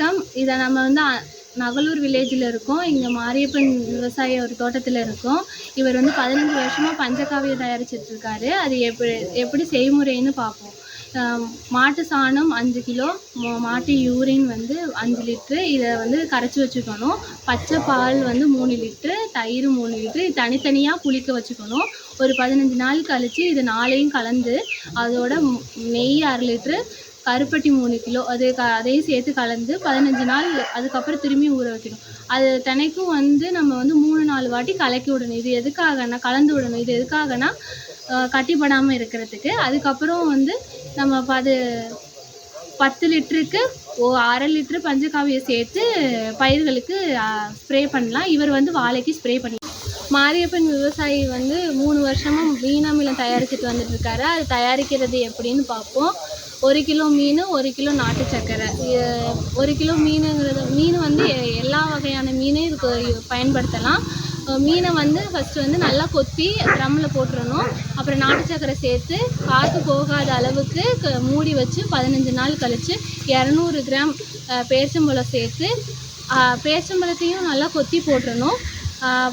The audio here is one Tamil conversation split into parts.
வணக்கம். இதை நம்ம வந்து நகலூர் வில்லேஜில் இருக்கோம். இங்கே மாரியப்பன் விவசாய ஒரு தோட்டத்தில் இருக்கோம். இவர் வந்து பதினஞ்சு வருஷமாக பஞ்சக்காவியம் தயாரிச்சிட்ருக்காரு அது எப்படி எப்படி செய்முறைன்னு பார்ப்போம் மாட்டு சாணம் அஞ்சு கிலோ மா- மாட்டு யூரின் வந்து அஞ்சு லிட்ரு இதை வந்து கரைச்சி வச்சுக்கணும். பச்சை பால் வந்து மூணு லிட்ரு தயிர் மூணு லிட்ரு இது தனித்தனியாக புளிக்க வச்சுக்கணும். ஒரு பதினஞ்சு நாள் கழித்து இது நாளையும் கலந்து அதோட நெய் அரை லிட்ரு கருப்பட்டி மூணு கிலோ. அது க அதையும் சேர்த்து கலந்து பதினஞ்சு நாள் அதுக்கப்புறம் திரும்பி ஊற வைக்கணும். அது தினைக்கும் வந்து நம்ம வந்து மூணு நாலு வாட்டி கலக்கி விடணும். இது எதுக்காகனா கலந்து விடணும். இது எதுக்காகனா கட்டிப்படாமல் இருக்கிறதுக்கு. அதுக்கப்புறம் வந்து நம்ம பது பத்து லிட்டருக்கு ஓ அரை லிட்ரு பஞ்சகாவியை சேர்த்து பயிர்களுக்கு ஸ்ப்ரே பண்ணலாம். இவர் வந்து வாழைக்கு ஸ்ப்ரே பண்ணி மாரியப்பன் விவசாயி வந்து மூணு வருஷமாக வீணாமிலம் தயாரிச்சுட்டு வந்துட்டு இருக்காரு. அது தயாரிக்கிறது எப்படின்னு பார்ப்போம். ஒரு கிலோ மீன் ஒரு கிலோ நாட்டு சர்க்கரை. ஒரு கிலோ மீனுங்கிறது மீன் வந்து எ- எல்லா வகையான மீனையும் இதுக்கு பயன்படுத்தலாம். மீனை வந்து ஃபஸ்ட்டு வந்து நல்லா கொத்தி ட்ரம்மில் போட்டுறணும். அப்புறம் நாட்டு சர்க்கரை சேர்த்து காற்று போகாத அளவுக்கு க- மூடி வச்சு பதினஞ்சு நாள் கழித்து இரநூறு கிராம் அஹ், பேரிச்சம்பழம் சேர்த்து அஹ், பேரிச்சம்பழத்தையும் நல்லா கொத்தி போட்டுறணும்.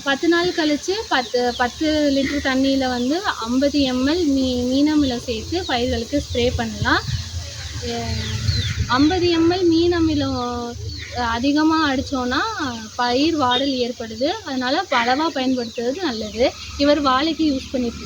பத்து நாள் கழித்து பத்து பத்து லிட்டர் தண்ணியில் வந்து ஐம்பது எம்எல் மீ மீனமிலம் சேர்த்து பயிர்களுக்கு ஸ்ப்ரே பண்ணலாம். ஐம்பது எம்எல் மீனமிலம் அதிகமாக அடித்தோன்னா பயிர் வாடல் ஏற்படுது. அதனால் அளவாக பயன்படுத்துறது நல்லது. இவர் வாழைக்கு யூஸ் பண்ணிட்டு